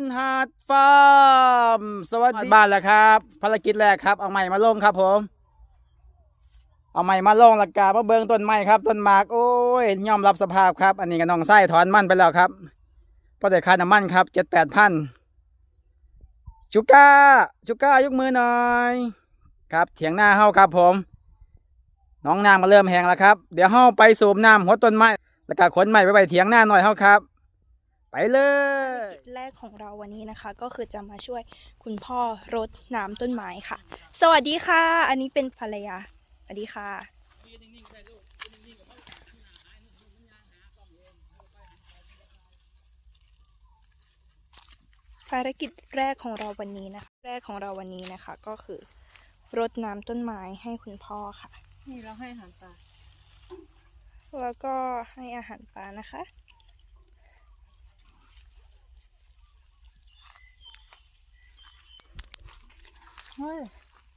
นหาดฟาร์มสวัสดีบ้านแล้วครับ ภารกิจแรกครับ เอาใหม่มาลงครับผม เอาใหม่มาลงหลักกามาเบิ้งต้นไม้ครับต้นหมากโอ้ยยอมรับสภาพครับ อันนี้ก็น้องไส้ถอนมันไปแล้วครับเพราะแต่ค่าน้ำมันครับเจ็ดแปดพันชุก้าชุก้ายกมือหน่อย ครับเถียงหน้าเฮาครับผม น้องน้ำมาเริ่มแห้งแล้วครับ เดี๋ยวเฮาไปสูบน้ำหัวต้นไม้แล้วก็ขนไม้ไปไปเถียงหน้าหน่อยเฮาครับ ไปเลยแรกของเราวันนี้นะคะ ก็คือจะมาช่วยคุณพ่อรดน้ำต้นไม้ค่ะ สวัสดีค่ะ อันนี้เป็นภรรยาสวัสดีค่ะภารกิจแรกของเราวันนี้นะคะ แรกของเราวันนี้นะคะ ก็คือรดน้ำต้นไม้ให้คุณพ่อค่ะ นี่เราให้อาหารปลาแล้วก็ให้อาหารปลานะคะ เฮ้ย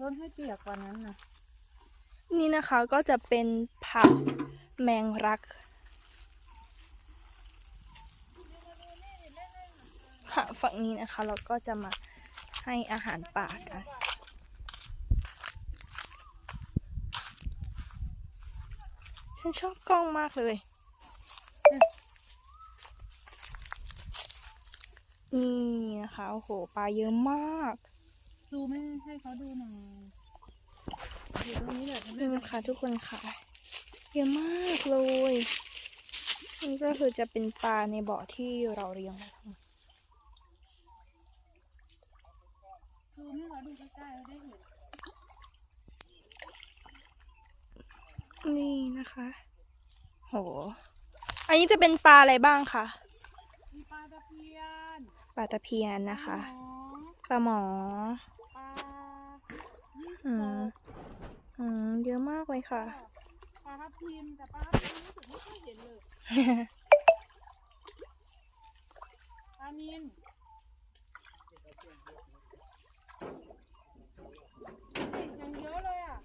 รดให้เปียกกว่านั้นนะนี่นะคะก็จะเป็นผักแมงรักค่ะฝั่งนี้นะคะ เราก็จะมาให้อาหารป่ากันฉันชอบกล้องมากเลย นี่นะคะ โอ้โห ปลาเยอะมาก ดูไม่ให้เขาดูหน่อยอยู่ตรงนี้แหละนี่นะคะทุกคนค่ะเยอะมากเลยนี่ก็คือจะเป็นปลาในบ่อที่เราเลี้ยงไว้ทั้งหมดดูให้เขาดูใกล้ๆเราได้เห็นนี่นะคะ โห อันนี้จะเป็นปลาอะไรบ้างคะ มีปลาตะเพียน ปลาตะเพียนนะคะ ปลาหมอ ปลาหมอ ปลายี่สิ อืมอืมเยอะมากเลยค่ะปลาทับทิมแต่ปลาทับทิมรู้สึกไม่ค่อยเห็นเลยปลานินยังเยอะเลยอะ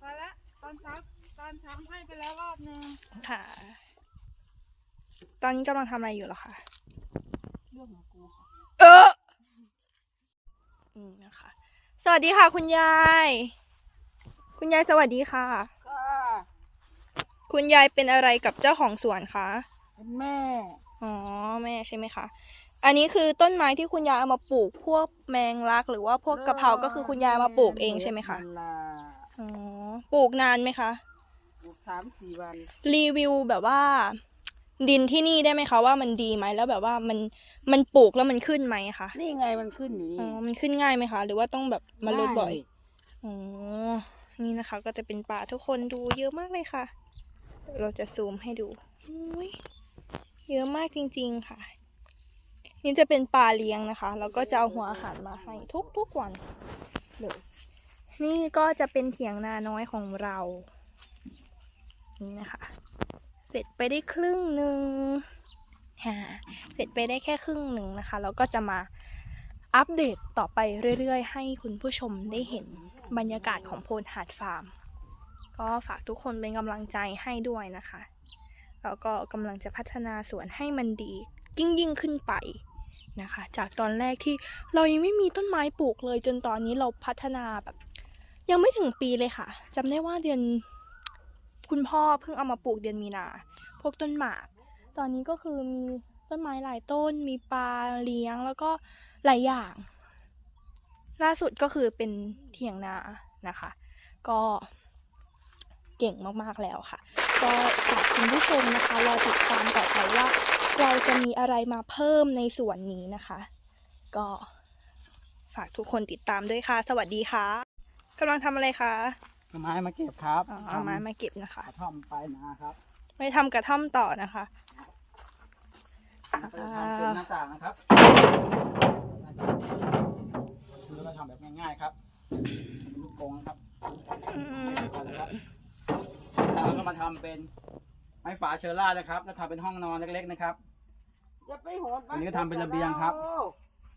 พอละตอนเช้าตอนเช้าให้ไปแล้วรอบนึงค่ะ ตอนนี้กำลังทำอะไรอยู่หรอคะเรื่องของ อืมนะคะ สวัสดีค่ะ คุณยาย คุณยายสวัสดีค่ะ ก็คุณยายเป็นอะไรกับเจ้าของสวนคะเป็นแม่ อ๋อแม่ใช่ไหมคะ อันนี้คือต้นไม้ที่คุณยายเอามาปลูก พวกแมงลัก หรือว่าพวกกะเพราก็คือคุณยายเอามาปลูกเองใช่ไหมคะนั่นล่ะอ๋อปลูกนานไหมคะ ปลูกสามสี่วัน รีวิวแบบว่า ดินที่นี่ได้ไหมคะว่ามันดีไหมแล้วแบบว่ามันมันปลูกแล้วมันขึ้นไหมคะนี่ไงมันขึ้นอยู่นี่อ๋อมันขึ้นง่ายไหมคะ หรือว่าต้องแบบมาลดบ่อยง่ายอ๋อนี่นะคะ ก็จะเป็นป่าทุกคนดูเยอะมากเลยค่ะ เราจะซูมให้ดูอุ้ยเยอะมากจริง ๆค่ะ นี่จะเป็นปลาเลี้ยงนะคะ แล้วก็จะเอาหัวอาหารมาให้ทุกทุกๆวันเลยนี่ก็จะเป็นเถียงนาน้อยของเรา นี่นะคะ เสร็จไปได้ครึ่งหนึ่งฮ่าเสร็จไปได้แค่ครึ่งหนึ่งนะคะ แล้วก็จะมาอัปเดตต่อไปเรื่อยๆ ให้คุณผู้ชมได้เห็นบรรยากาศของโพนหาดฟาร์ม ก็ฝากทุกคนเป็นกำลังใจให้ด้วยนะคะ แล้วก็กำลังจะพัฒนาสวนให้มันดียิ่งยิ่งๆขึ้นไปนะคะ จากตอนแรกที่เรายังไม่มีต้นไม้ปลูกเลย จนตอนนี้เราพัฒนาแบบ ยังไม่ถึงปีเลยค่ะจำได้ว่าเดือน คุณพ่อเพิ่งเอามาปลูกเดือนมีนา พวกต้นหมาก ตอนนี้ก็คือมีต้นไม้หลายต้น มีปลาเลี้ยงแล้วก็หลายอย่าง ล่าสุดก็คือเป็นเถียงนานะคะ ก็เก่งมากๆแล้วค่ะ ก็ฝากคุณผู้ชมนะคะรอติดตามต่อไปว่าเราจะมีอะไรมาเพิ่มในส่วนนี้นะคะ ก็ฝากทุกคนติดตามด้วยค่ะ สวัสดีค่ะกำลังทำอะไรคะ เอาไม้มาเก็บครับอ๋อเอาไม้มาเก็บนะคะ กระท่อมไปนะครับไม่ทำกระท่อมต่อนะคะเราจะทำเป็นหน้าต่างนะครับคือเราทำแบบง่ายๆครับลูกกรงนะครับอืมนะครับแล้วเราก็มาทำเป็นไม้ฝาเชอร่านะครับ แล้วทำเป็นห้องนอนเล็กๆนะครับ อย่าไปโหดอันนี้ก็ทำเป็นระเบียงครับ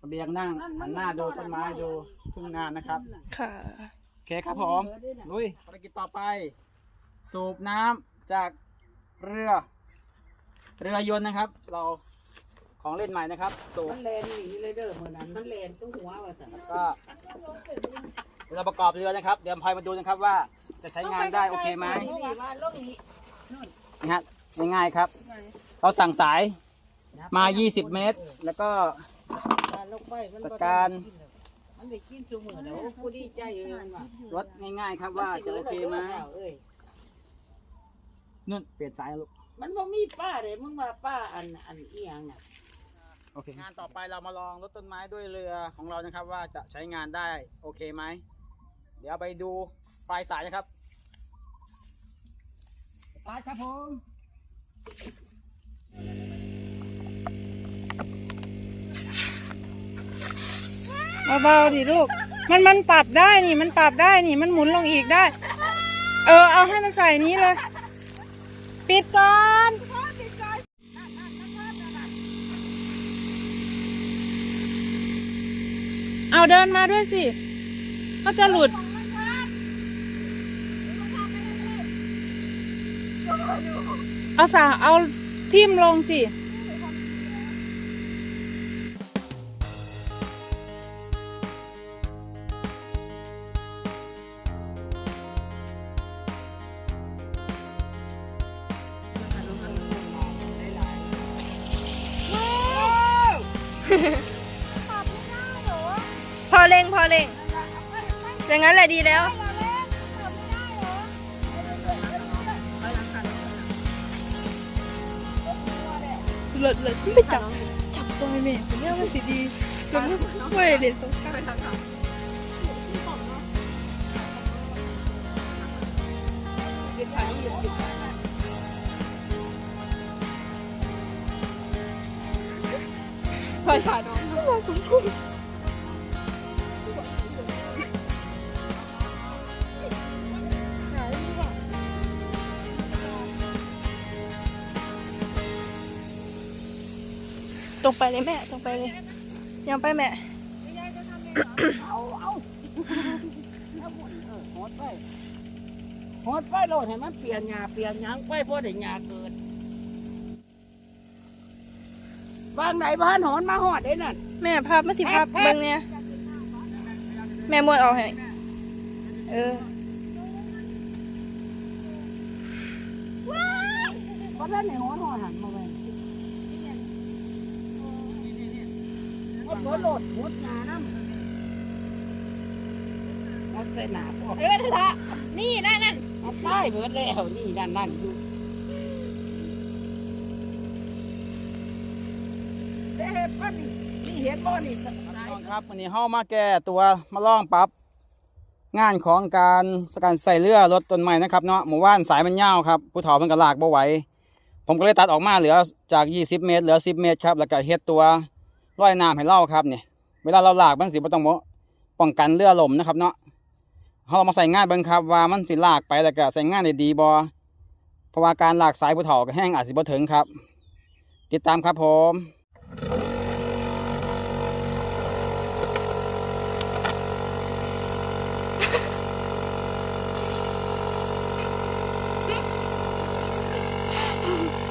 ระเบียงนั่งหันหน้าดูต้นไม้ดูทุ่งนานะครับ ค่ะโอเคครับผมลุยภารกิจต่อไป สูบน้ำจากเรือ เรือยนต์นะครับ เราของเล่นใหม่นะครับ สูงมันแลนหนีเลยเด้อมื้อนั้นมันแลนตู้หัวว่าซั่นก็เราประกอบเรือนะครับ เดี๋ยวพายมาดูนะครับว่าจะใช้งานได้โอเคไหมนี่ว่าลงนี้นี่ฮะง่ายๆครับ เราสั่งสายมา 20 เมตร แล้วก็ว่าลงไปมันบ่จัดการ มันได้กินซุมื้อแล้วโอ้กูดีใจเอ้ยมันว่ารถง่ายๆครับว่าจะโอเคไหมเอ้ยนุ่นเปลี่ยนสายลูกมันบ่มีป้าเด้มึงว่าป้าอันอันอีหยังน่ะโอเคงานต่อไปเรามาลองรถต้นไม้ด้วยเรือของเรานะครับ ว่าจะใช้งานได้โอเคไหมเดี๋ยวไปดูปลายสายนะครับปลายครับผม เบาๆดิลูก มันมันปรับได้นี่ มันปรับได้นี่ มันหมุนลงอีกได้ เออ เอาให้มันใส่นี้เลย ปิดก่อนเอาเดินมาด้วยสิ ก็จะหลุด เอาสาเอาทิ่มลงสิ พอเร่งพอเร่งอย่างนั้นแหละดีแล้ว เลิศเลิศไม่จับจับซอยเมย์ผมเนี่ยมันสิดีแล้วมันไม่เด่นสงการ คอยขาน้องตรงไปเลยแม่ตรงไปเลย ยังไปแม่โหดไปหดไปโลดให้มันเปลี่ยนหญ้าเปลี่ยนหยังไปบ่ได้หญ้าเกิด บางไหนบ้านหอนมาหอดได้นั่นแม่ภาพมาสิภาพเบิ่งเนี่ยแม่มวนออกให้เออเพราะนั้นในหอนหอหันมาไว้หดหัวโหลดหดหญ้าน้ำเอาใส่หน้าพวกเออละนี่ได้นั่นเอาใต้เบิดแล้วนี่นั่นนั่นอยู่ นี่นี่เห็นบ่นี่สพี่น้องครับวันนี้เฮามาแก้ตัวมาล่องปรับ งานของการสการใส่เรือรถต้นไม้นะครับเนาะหมู่บ้านสายมันยาวครับผู้เฒ่ามันก็ลากบ่ไหวผมก็เลยตัดออกมาเหลือจาก 20 เมตร เหลือ 10 เมตรครับแล้วก็เฮ็ดตัวร้อยน้ำให้เล่าครับเนี่ยเวลาเราลากมันสิบ่ต้องป้องกันเรือล่มนะครับเนาะเฮาเอามาใส่งานเบิ่งครับว่ามันสิลากไปแล้วก็ใส่งานได้ดีบ่เพราะว่าการลากสายผู้เฒ่าก็แห้งอาจสิบ่ถึงครับ ติดตามครับผม Mm-hmm.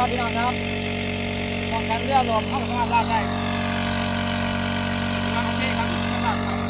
ครับพี่น้องครับป้องกันเรือลมเข้าสามารถลาดได้โอเคครับไม่ลากครับ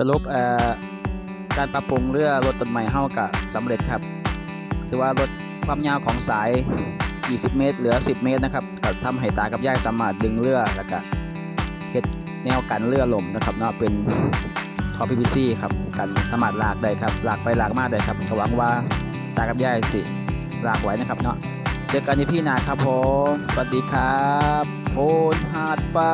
สรุปเอ่อการปรับปรุงเรือรถต้นใหม่เฮาก็สำเร็จครับถือว่าลดความยาวของสาย 20 เมตร เหลือ 10 เมตรนะครับก็ทำให้ตากับยายสามารถดึงเรือแล้วก็เฮ็ดแนวกันเรือลมนะครับเนาะเป็นท่อ PVC ครับกันสามารถลากได้ครับลากไปลากมาได้ครับหวังว่าตากับยายสิลากไว้นะครับเนาะเจอกันในพี่นาครับผมสวัสดีครับโพนฮาดฟ้า